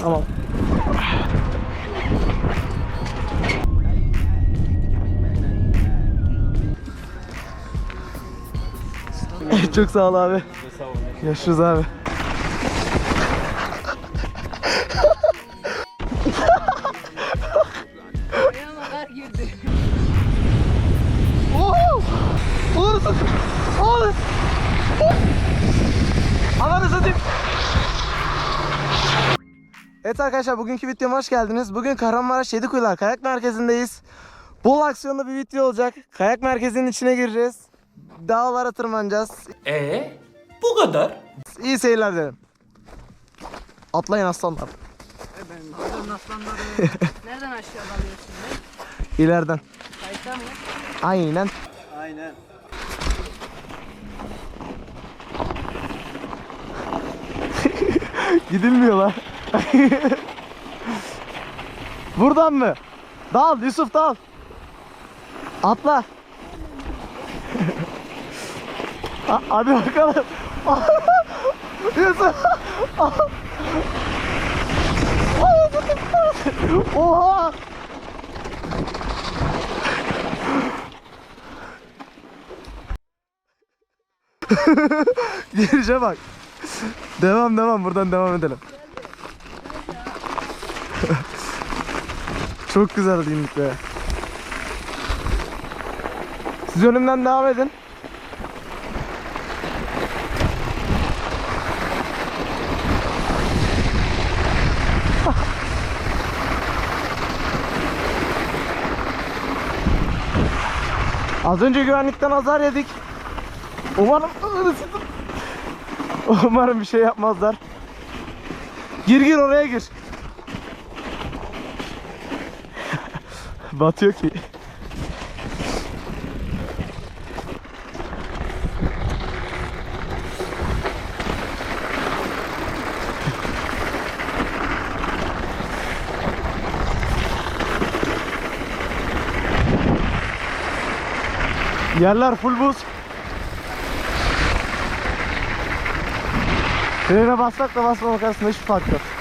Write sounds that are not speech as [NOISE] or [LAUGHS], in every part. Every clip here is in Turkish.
Tamam. [LAUGHS] Çok sağ ol abi. Görüşürüz abi. Evet arkadaşlar bugünkü videoma hoş geldiniz. Bugün Kahramanmaraş Yedikuyular Kayak Merkezi'ndeyiz. Bol aksiyonlu bir video olacak. Kayak merkezinin içine gireceğiz. Dağlara tırmanacağız. Ee, bu kadar. İyi seyirler dilerim. Atlayın aslanlar. Oradan aslanları nereden aşağı alıyorsun be? İleriden. Kayıtta mı? Aynen. Aynen. [LAUGHS] Gidilmiyor lan. [LAUGHS] Buradan mı? Dal Yusuf dal. Atla. [LAUGHS] Ha- Hadi bakalım. [LAUGHS] Yusuf. Oha. Girişe bak. Devam devam buradan devam edelim. [LAUGHS] Çok güzel değillik be. Siz önümden devam edin. Az önce güvenlikten azar yedik. Umarım [LAUGHS] Umarım bir şey yapmazlar. Gir gir oraya gir. Batıyor ki. Yerler full buz. Frene bassak da basmamak arasında hiçbir fark yok.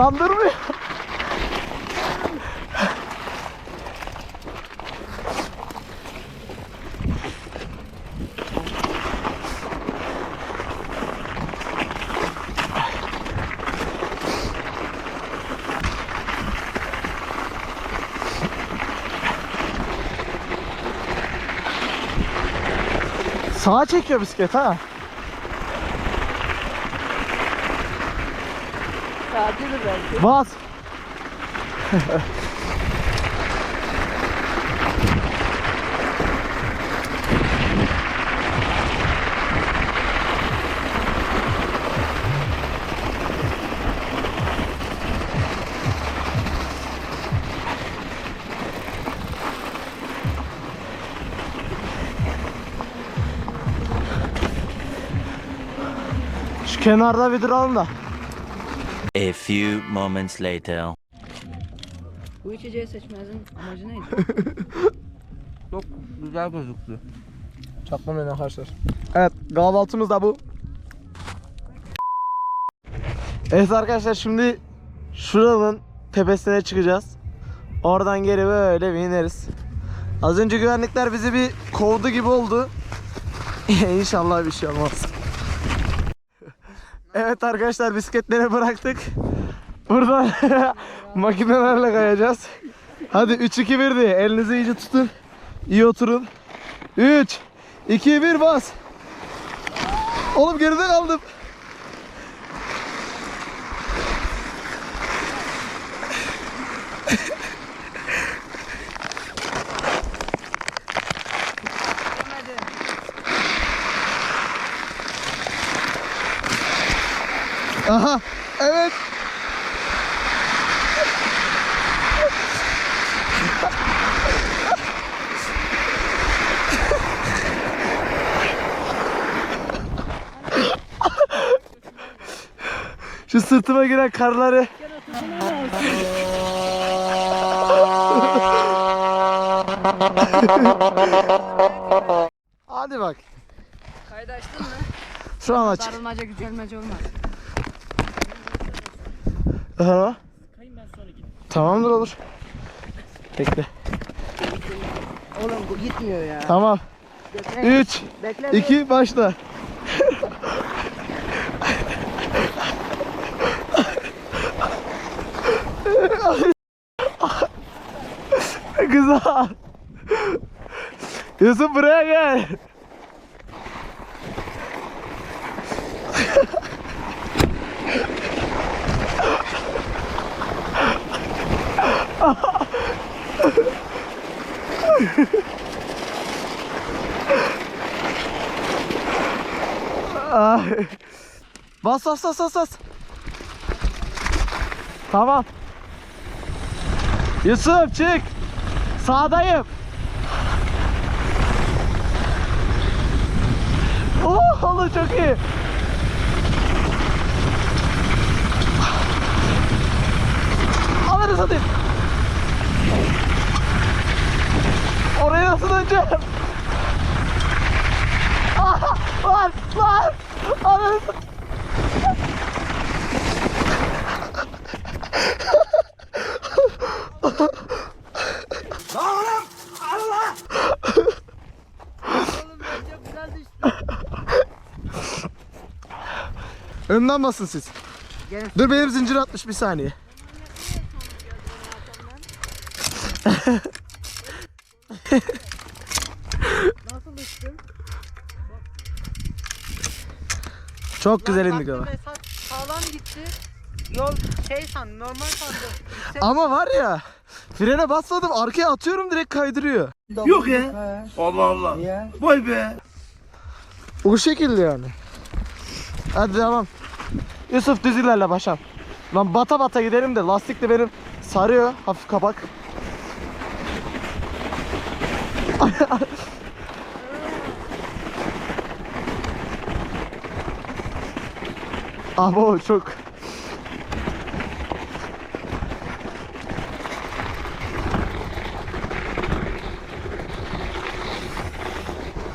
Lan durmuyor. Sağa çekiyor bisiklet ha. Tatildir belki. Bas. Şu kenarda bir duralım da. Few moments later. Bu içeceği seçmezin amacı neydi? [LAUGHS] Çok güzel gözüktü. Çakmamayın arkadaşlar. Evet kahvaltımız da bu. Evet arkadaşlar şimdi şuranın tepesine çıkacağız. Oradan geri böyle bir ineriz. Az önce güvenlikler bizi bir kovdu gibi oldu. [LAUGHS] İnşallah bir şey olmaz. Evet arkadaşlar bisikletleri bıraktık. Burada [LAUGHS] makinelerle kayacağız. Hadi 3 2 1 diye elinizi iyice tutun. İyi oturun. 3 2 1 bas. Oğlum geride kaldım. Aha evet. Şu sırtıma giren karları. Hadi bak. Kaydı açtın mı? Şu an aç. Darılmaca gücelmece olmaz. Aha. Tamamdır olur. Bekle. Oğlum bu gitmiyor ya. Tamam. Bekle. 3 Bekle. 2 başla. Güzel. Yusuf buraya gel. Bas bas bas bas bas. Tamam. Yusuf çık. Sağdayım. Oh oğlum çok iyi. Alırız hadi. Oraya nasıl döneceğim? Ah, Lan lan. Ananı s- Önden basın siz. Gel. Dur benim zincir atmış bir saniye. Nasıl düştün? Çok güzel indik ama. Sağlam gitti. Yol şey san normal sandım. Yüksek- Ama var ya frene basmadım arkaya atıyorum direkt kaydırıyor. Yok ya. Allah Allah. Ya. Vay be. Bu şekilde yani. Hadi devam. Yusuf düz ilerle başam. Lan bata bata gidelim de lastik de benim sarıyor hafif kapak. [LAUGHS] Abo çok.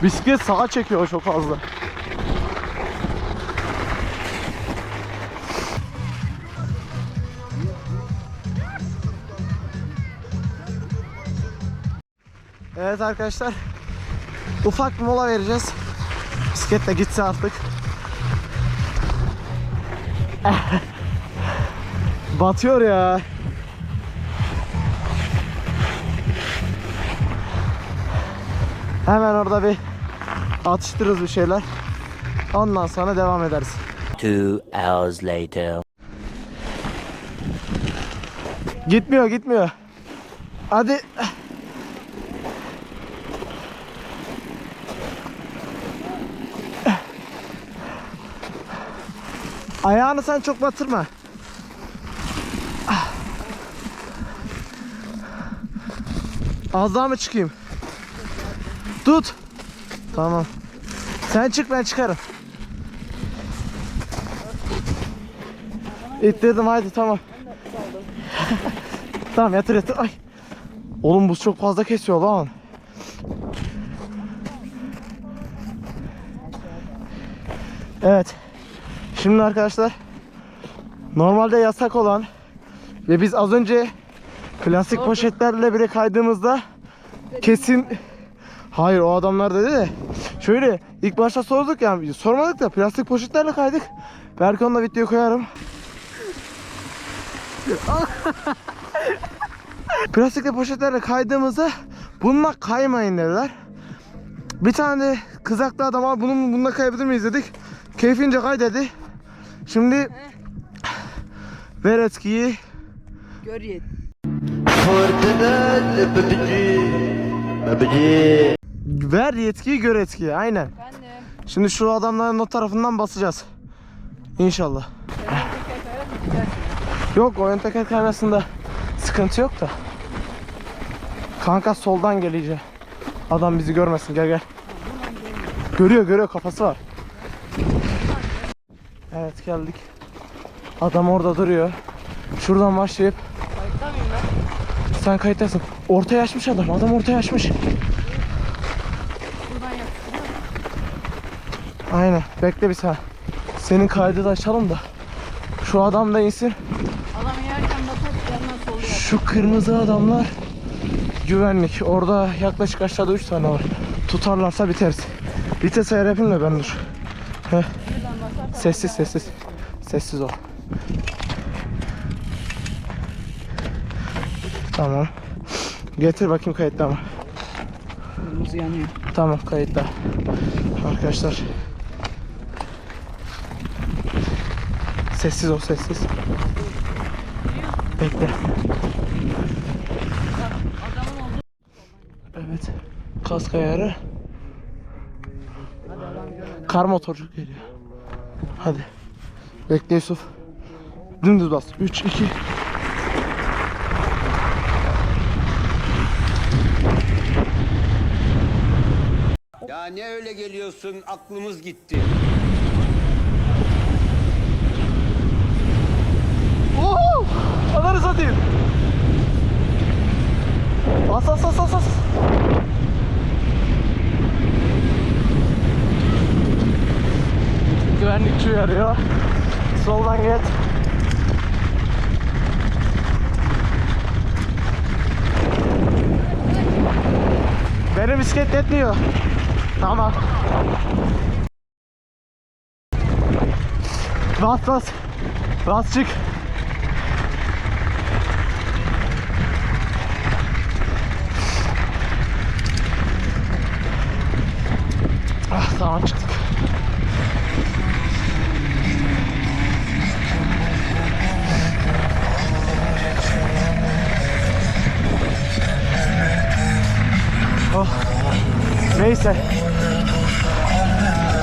Bisiklet sağa çekiyor çok fazla. Evet arkadaşlar. Ufak bir mola vereceğiz. Bisiklet de gitse artık. [LAUGHS] Batıyor ya. Hemen orada bir atıştırırız bir şeyler. Ondan sonra devam ederiz. Two hours later. Gitmiyor gitmiyor. Hadi. Ayağını sen çok batırma. Az daha mı çıkayım? Tut. Tamam. Sen çık ben çıkarım. İttirdim haydi tamam. [LAUGHS] Tamam yatır yatır. Ay. Oğlum buz çok fazla kesiyor lan. Evet. Şimdi arkadaşlar normalde yasak olan ve biz az önce plastik poşetlerle bile kaydığımızda kesin Hayır o adamlar dedi de şöyle ilk başta sorduk yani sormadık da plastik poşetlerle kaydık. Belki onunla video koyarım. [LAUGHS] Plastikli poşetlerle kaydığımızda bununla kaymayın dediler. Bir tane de kızaklı adam abi bunu bununla kayabilir miyiz dedik. Keyfince kay dedi. Şimdi ver etkiyi. Gör yet. Ver yetkiyi gör etkiyi aynen. Ben de. Şimdi şu adamların o tarafından basacağız. İnşallah. Yok oyun teker kaymasında sıkıntı yok da. Kanka soldan geleceğim. Adam bizi görmesin gel gel. Görüyor görüyor kafası var. Evet geldik. Adam orada duruyor. Şuradan başlayıp Kayıtta mıyım ben? Sen kayıttasın. Ortaya açmış adam. Adam ortaya açmış. Aynen. Bekle bir saniye. Senin kaydı da açalım da. Şu adam da insin. Adam yerken basar yanına soluyor. Şu kırmızı adamlar güvenlik. Orada yaklaşık aşağıda 3 tane var. Tutarlarsa biteriz. Vites ayar yapayım da ben dur. Heh. Sessiz sessiz. Sessiz ol. Tamam. Getir bakayım kayıtta mı? Kırmızı yanıyor. Tamam kayıtta. Arkadaşlar. Sessiz ol sessiz. Bekle. Evet. Kask ayarı. Kar motorcu geliyor. Hadi. Bekle Yusuf. Dümdüz bas. 3 2 Ya ne öyle geliyorsun aklımız gitti. Uhu! Ananı satayım. Bas bas bas bas bas. Güvenlikçi uyarıyor. Soldan geç. Benim bisiklet yetmiyor. Tamam. Bas bas. Bas çık. Ah tamam çıktık. Neyse.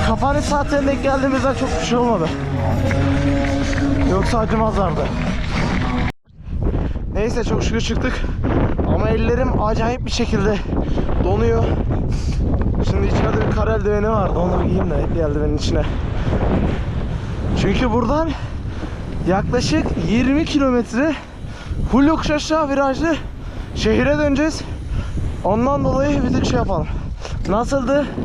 Kapanış saatlerine denk geldiğimizden çok bir şey olmadı. Yoksa acımazlardı. Neyse çok şükür çıktık. Ama ellerim acayip bir şekilde donuyor. Şimdi içeride bir kar eldiveni vardı. Onu bir giyeyim de el eldivenin içine. Çünkü buradan yaklaşık 20 kilometre yokuş aşağı virajlı şehire döneceğiz. Ondan dolayı bir tık şey yapalım. Nasıldı? [LAUGHS]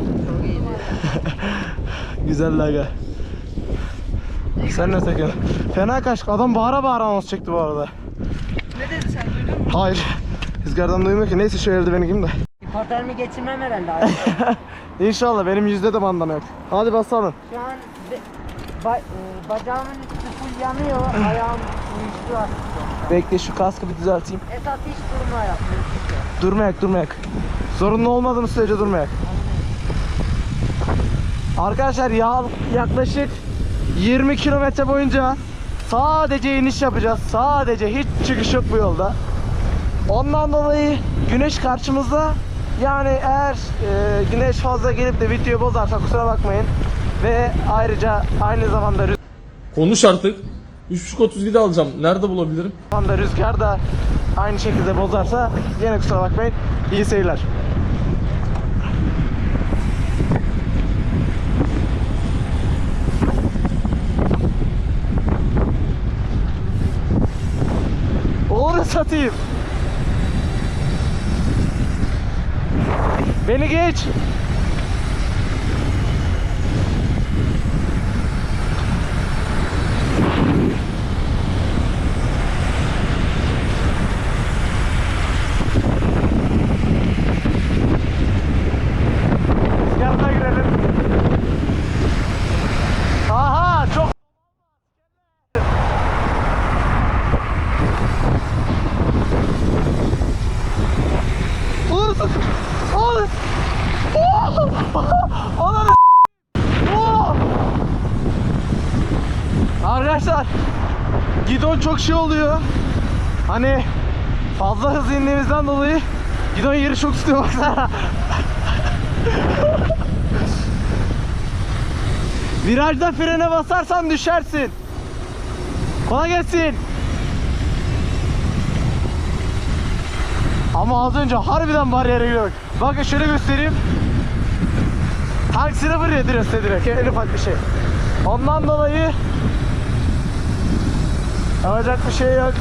Güzel aga. Sen ne takıyorsun? Fena kaçtık. Adam bağıra bağıra anons çekti bu arada. Ne dedi sen duydun mu? Hayır. Rüzgardan duymuyor ki. Neyse şu eldiveni giyeyim de. Hipotermi geçirmem herhalde [LAUGHS] abi. İnşallah benim yüzde de bandana yok. Hadi basalım. Şu an ba, e, bacağımın üstü full yanıyor. Ayağım uyuştu Bekle şu kaskı bir düzelteyim. Esat hiç durma yapmıyor. Durmayak durmayak. Zorunlu olmadığımız sürece durmayak. Arkadaşlar ya yaklaşık 20 kilometre boyunca sadece iniş yapacağız. Sadece hiç çıkış yok bu yolda. Ondan dolayı güneş karşımızda. Yani eğer e, güneş fazla gelip de videoyu bozarsa kusura bakmayın. Ve ayrıca aynı zamanda Konuş artık. 3.5-37 alacağım. Nerede bulabilirim? zamanda rüzgar da aynı şekilde bozarsa yine kusura bakmayın. İyi seyirler. Onu satayım. Beni geç. Yanına girelim. Aha çok Olur Olur Ananı Oo! Arkadaşlar Gidon çok şey oluyor Hani Fazla hız indiğimizden dolayı Gidon yeri çok tutuyor baksana [LAUGHS] Virajda frene basarsan düşersin. Kolay gelsin. Ama az önce harbiden bariyere giriyor. Bakın şöyle göstereyim. Tank sınıfı direkt direkt. En ufak bir şey. Ondan dolayı yapacak bir şey yok.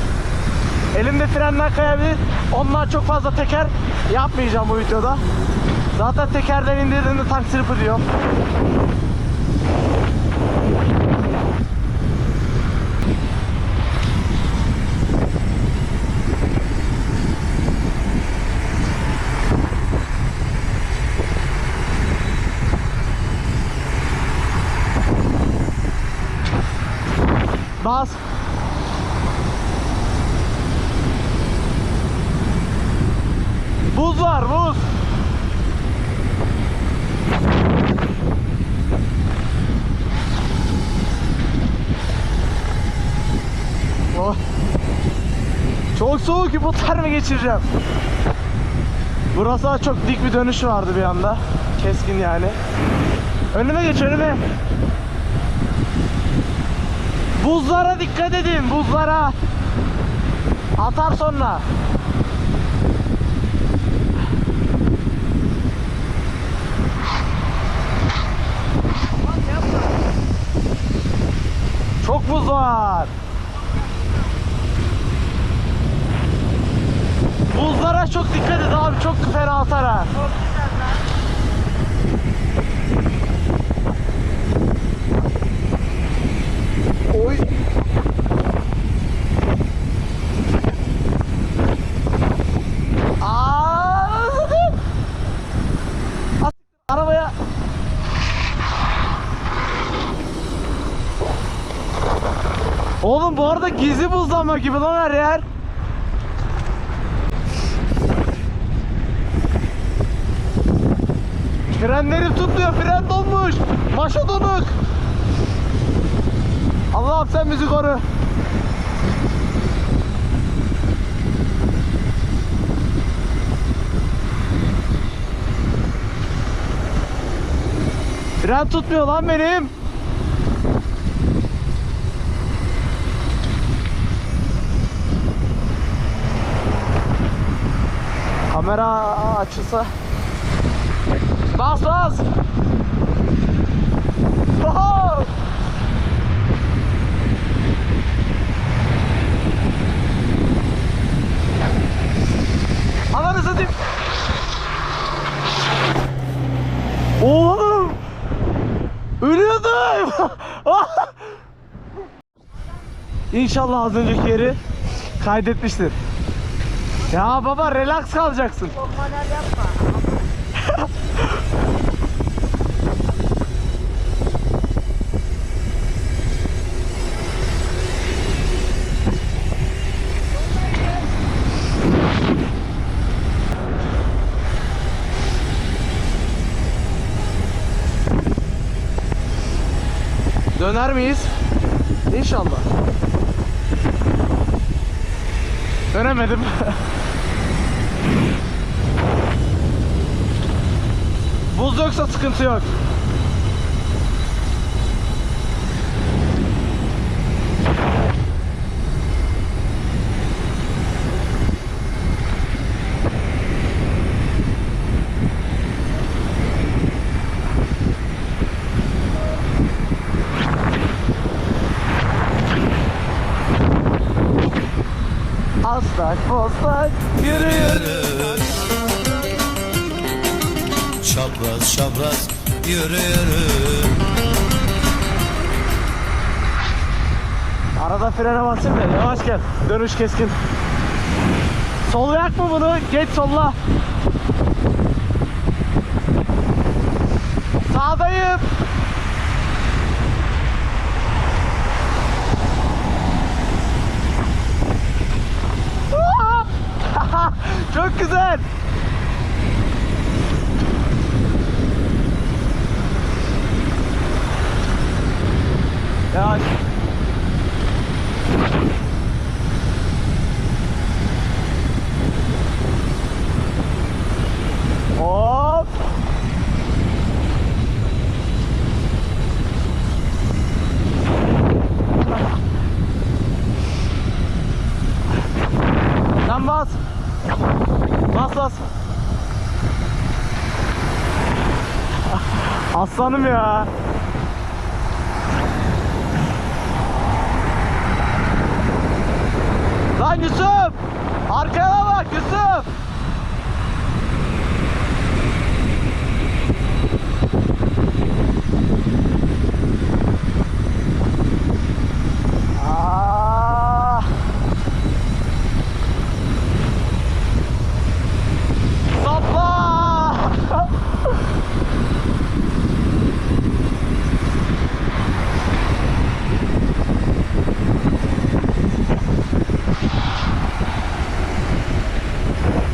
Elimde frenden kayabilir. Onlar çok fazla teker yapmayacağım bu videoda. Zaten tekerden indirdiğimde tank sırpı diyor. Bas. Buz var buz. Oh. Çok soğuk hipotermi geçireceğim. Burası çok dik bir dönüş vardı bir anda. Keskin yani. Önüme geç önüme. Buzlara dikkat edin buzlara. Atar sonra. Çok buz var. Buzlara çok dikkat et abi çok fena atar ha. Oy. Aa! At arabaya. Oğlum bu arada gizli buzlanma gibi lan her yer. Frenlerim tutmuyor, fren donmuş. Maşa donuk. Allah'ım sen bizi koru. Fren tutmuyor lan benim. Kamera açılsa. Bas bas. Oho! Ananı satayım. Oğlum. Ölüyordum. [LAUGHS] İnşallah az önceki yeri kaydetmiştir. Ya baba relax kalacaksın. Çok yapma. Döner miyiz? İnşallah. Dönemedim. [LAUGHS] Buz yoksa sıkıntı yok. Aslak postak yürü yürü. Çapraz çapraz yürü yürü Arada frene basayım da yavaş gel. Dönüş keskin. Sollayak mı bunu? Geç solla. Sağdayım. Çok güzel. Yavaş. Hop. Lan bas. Bas bas. Aslanım ya. Lan Yusuf! Arkaya bak Yusuf! Aa! Sapla!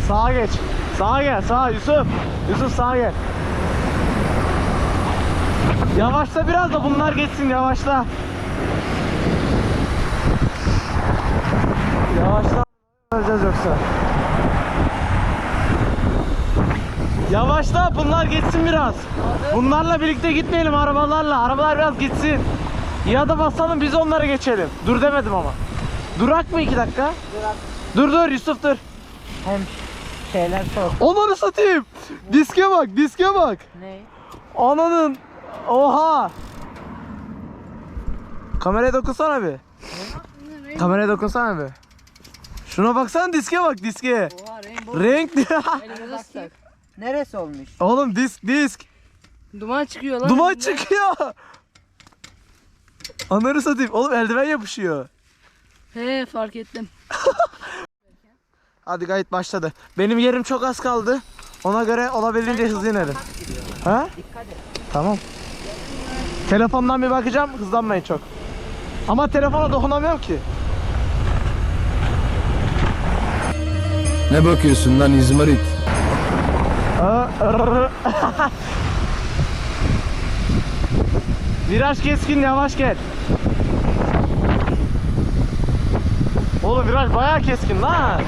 Sağa geç. Sağa gel. Sağa Yusuf. Yusuf sağa gel. Yavaşla biraz da bunlar geçsin yavaşla. Yavaşla öleceğiz yoksa. Yavaşla bunlar geçsin biraz. Bunlarla birlikte gitmeyelim arabalarla. Arabalar biraz gitsin. Ya da basalım biz onlara geçelim. Dur demedim ama. Durak mı iki dakika? Durak. Dur dur Yusuf dur. Hem şeyler sor. Onları satayım. Diske bak, diske bak. Ne? Ananın. Oha. Kameraya dokunsana bir. Kameraya dokunsana bir. Şuna baksana diske bak diske. Oha rainbow. Renk. [LAUGHS] Neresi olmuş? Oğlum disk disk. Duman çıkıyor lan. Duman çıkıyor. Anları satayım. Oğlum eldiven yapışıyor. He fark ettim. [LAUGHS] Hadi gayet başladı. Benim yerim çok az kaldı. Ona göre olabildiğince hızlı inelim. Ha? Dikkat et. Tamam. Telefondan bir bakacağım. Hızlanmayın çok. Ama telefona dokunamıyorum ki. Ne bakıyorsun lan İzmarit? [LAUGHS] Viraj keskin yavaş gel. Oğlum viraj bayağı keskin lan.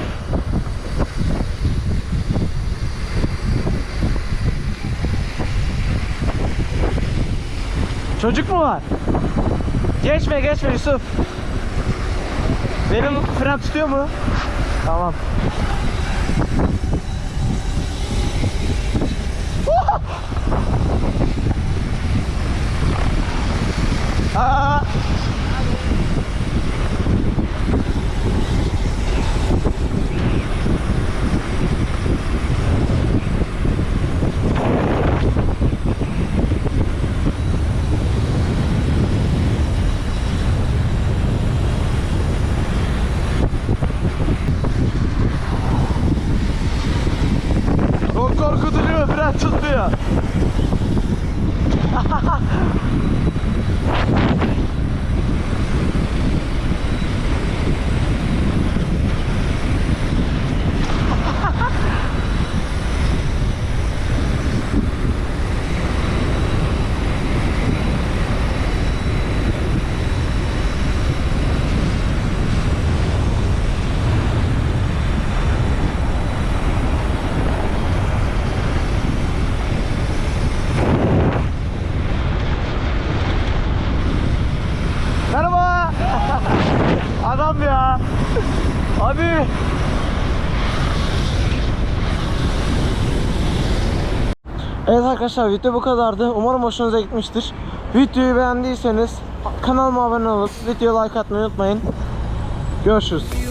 Çocuk mu var? Geçme geçme Yusuf. Benim fren tutuyor mu? Tamam. Aa! Çok korkutucu fren tutmuyor. Merhaba. Adam ya. Hadi. Evet arkadaşlar video bu kadardı. Umarım hoşunuza gitmiştir. Videoyu beğendiyseniz kanalıma abone olup videoya like atmayı unutmayın. Görüşürüz.